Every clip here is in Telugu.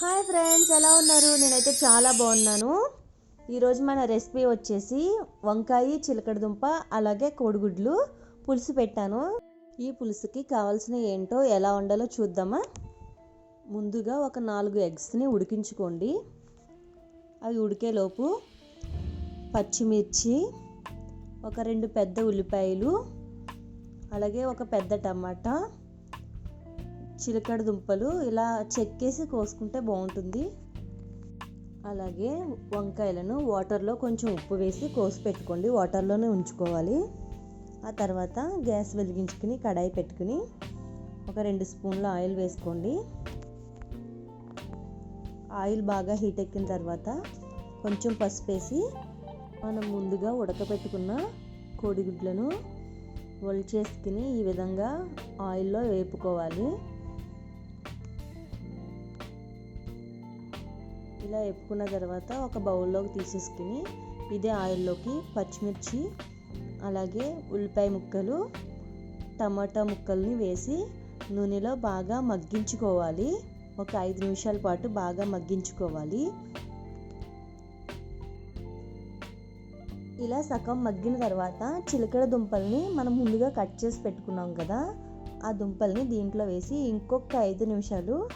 హాయ్ ఫ్రెండ్స్ ఎలా ఉన్నారు? నేనైతే చాలా బాగున్నాను. ఈరోజు మన రెసిపీ వచ్చేసి వంకాయ చిలకడదుంప అలాగే కోడిగుడ్లు. పులుసు పెట్టాను. ఈ పులుసుకి కావాల్సిన ఏంటో ఎలా వండాలో చూద్దామా? ముందుగా ఒక నాలుగు ఎగ్స్ని ఉడికించుకోండి. అవి ఉడికేలోపు పచ్చిమిర్చి ఒక రెండు పెద్ద ఉల్లిపాయలు అలాగే ఒక పెద్ద టమాటా చిలకడ దుంపలు ఇలా చెక్కేసి కోసుకుంటే బాగుంటుంది. అలాగే వంకాయలను వాటర్లో కొంచెం ఉప్పు వేసి కోసి పెట్టుకోండి. వాటర్లోనే ఉంచుకోవాలి. ఆ తర్వాత గ్యాస్ వెలిగించుకుని కడాయి పెట్టుకుని ఒక రెండు స్పూన్ల ఆయిల్ వేసుకోండి. ఆయిల్ బాగా హీట్ ఎక్కిన తర్వాత కొంచెం పసుపు వేసి మనం ముందుగా ఉడకపెట్టుకున్న కోడిగుడ్లను ఒలిచేసుకుని ఈ విధంగా ఆయిల్లో వేపుకోవాలి. ఇలా వేపుకున్న తర్వాత ఒక బౌల్లోకి తీసేసుకుని ఇదే ఆయిల్లోకి పచ్చిమిర్చి అలాగే ఉల్లిపాయ ముక్కలు టమాటా ముక్కల్ని వేసి నూనెలో బాగా మగ్గించుకోవాలి. ఒక ఐదు నిమిషాల పాటు బాగా మగ్గించుకోవాలి. ఇలా సగం మగ్గిన తర్వాత చిలకడ దుంపల్ని మనం ముందుగా కట్ చేసి పెట్టుకున్నాం కదా ఆ దుంపల్ని దీంట్లో వేసి ఇంకొక ఐదు నిమిషాలు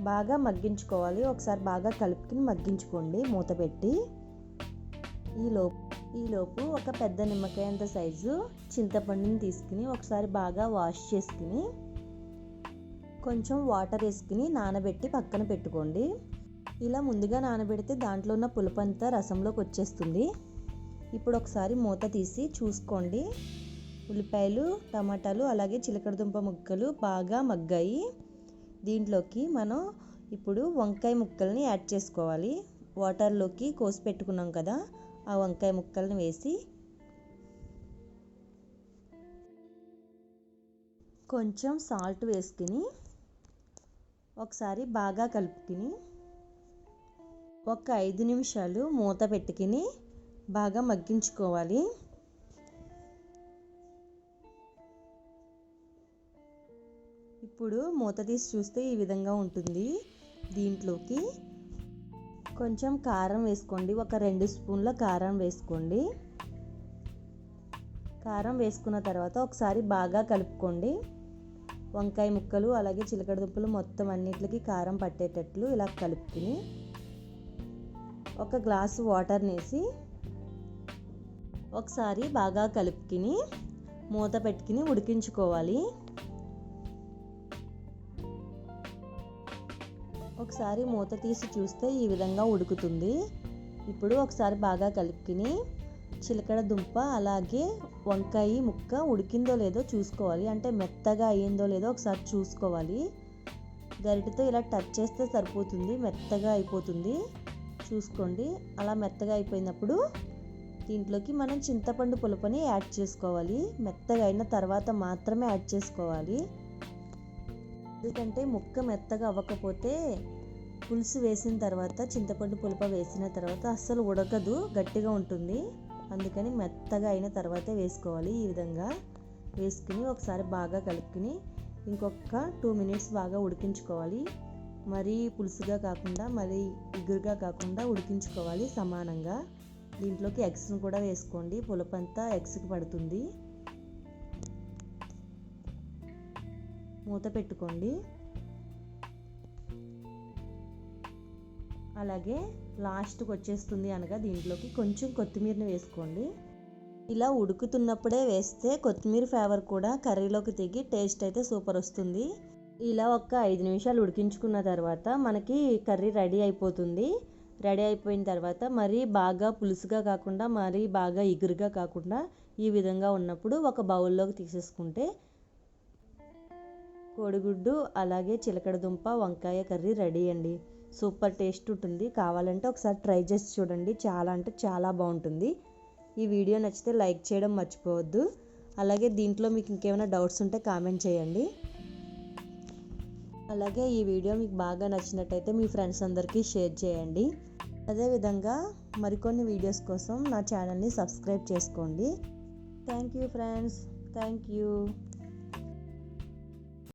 బాగా మగ్గించుకోవాలి. ఒకసారి బాగా కలుపుకుని మగ్గించుకోండి. మూత పెట్టి ఈలోపు ఈలోపు ఒక పెద్ద నిమ్మకాయంత సైజు చింతపండుని తీసుకుని ఒకసారి బాగా వాష్ చేసుకుని కొంచెం వాటర్ వేసుకుని నానబెట్టి పక్కన పెట్టుకోండి. ఇలా ముందుగా నానబెడితే దాంట్లో ఉన్న పులుపంతా రసంలోకి వచ్చేస్తుంది. ఇప్పుడు ఒకసారి మూత తీసి చూసుకోండి. ఉల్లిపాయలు టమాటాలు అలాగే చిలకడదుంప ముక్కలు బాగా మగ్గాయి. దీంట్లోకి మనం ఇప్పుడు వంకాయ ముక్కల్ని యాడ్ చేసుకోవాలి. వాటర్లోకి కోసి పెట్టుకున్నాం కదా ఆ వంకాయ ముక్కల్ని వేసి కొంచెం సాల్ట్ వేసుకుని ఒకసారి బాగా కలుపుకుని ఒక ఐదు నిమిషాలు మూత పెట్టుకుని బాగా మగ్గించుకోవాలి. ఇప్పుడు మూత తీసి చూస్తే ఈ విధంగా ఉంటుంది. దీంట్లోకి కొంచెం కారం వేసుకోండి. ఒక రెండు స్పూన్ల కారం వేసుకోండి. కారం వేసుకున్న తర్వాత ఒకసారి బాగా కలుపుకోండి. వంకాయ ముక్కలు అలాగే చిలకడ దుంపలు మొత్తం అన్నిటికి కారం పట్టేటట్లు ఇలా కలుపుకుని ఒక గ్లాసు వాటర్ వేసి ఒకసారి బాగా కలుపుకుని మూత పెట్టుకుని ఉడికించుకోవాలి. ఒకసారి మూత తీసి చూస్తే ఈ విధంగా ఉడుకుతుంది. ఇప్పుడు ఒకసారి బాగా కలుపుకుని చిలకడ దుంప అలాగే వంకాయ ముక్క ఉడికిందో లేదో చూసుకోవాలి. అంటే మెత్తగా అయ్యిందో లేదో ఒకసారి చూసుకోవాలి. గరిటతో ఇలా టచ్ చేస్తే సరిపోతుంది. మెత్తగా అయిపోతుంది. చూసుకోండి. అలా మెత్తగా అయిపోయినప్పుడు దీంట్లోకి మనం చింతపండు పులుపుని యాడ్ చేసుకోవాలి. మెత్తగా అయిన తర్వాత మాత్రమే యాడ్ చేసుకోవాలి. ఎందుకంటే ముక్క మెత్తగా అవ్వకపోతే పులుసు వేసిన తర్వాత చింతపండు పులప వేసిన తర్వాత అస్సలు ఉడకదు గట్టిగా ఉంటుంది. అందుకని మెత్తగా అయిన తర్వాతే వేసుకోవాలి ఈ విధంగా. వేసుకుని ఒకసారి బాగా కలుపుకుని ఇంకొక టూ మినిట్స్ బాగా ఉడికించుకోవాలి. మరీ పులుసుగా కాకుండా మరీ ఇగురుగా కాకుండా ఉడికించుకోవాలి సమానంగా. దీంట్లోకి ఎగ్స్ను కూడా వేసుకోండి. పులపంతా ఎగ్స్కి పడుతుంది. మూత పెట్టుకోండి. అలాగే లాస్ట్కి వచ్చేస్తుంది అనగా దీంట్లోకి కొంచెం కొత్తిమీరని వేసుకోండి. ఇలా ఉడుకుతున్నప్పుడే వేస్తే కొత్తిమీర ఫ్లేవర్ కూడా కర్రీలోకి దిగి టేస్ట్ అయితే సూపర్ వస్తుంది. ఇలా ఒక ఐదు నిమిషాలు ఉడికించుకున్న తర్వాత మనకి కర్రీ రెడీ అయిపోతుంది. రెడీ అయిపోయిన తర్వాత మరీ బాగా పులుసుగా కాకుండా మరీ బాగా ఇగురుగా కాకుండా ఈ విధంగా ఉన్నప్పుడు ఒక బౌల్లోకి తీసేసుకుంటే కోడిగుడ్డు అలాగే చిలకడ దుంప వంకాయ కర్రీ రెడీ అండి. సూపర్ టేస్ట్ ఉంటుంది. కావాలంటే ఒకసారి ట్రై చేసి చూడండి. చాలా అంటే చాలా బాగుంటుంది. ఈ వీడియో నచ్చితే లైక్ చేయడం మర్చిపోవద్దు. అలాగే దీంట్లో మీకు ఇంకేమైనా డౌట్స్ ఉంటే కామెంట్ చేయండి. అలాగే ఈ వీడియో మీకు బాగా నచ్చినట్టయితే మీ ఫ్రెండ్స్ అందరికీ షేర్ చేయండి. అదేవిధంగా మరికొన్ని వీడియోస్ కోసం నా ఛానల్ని సబ్స్క్రైబ్ చేసుకోండి. Thank you friends. Thank you.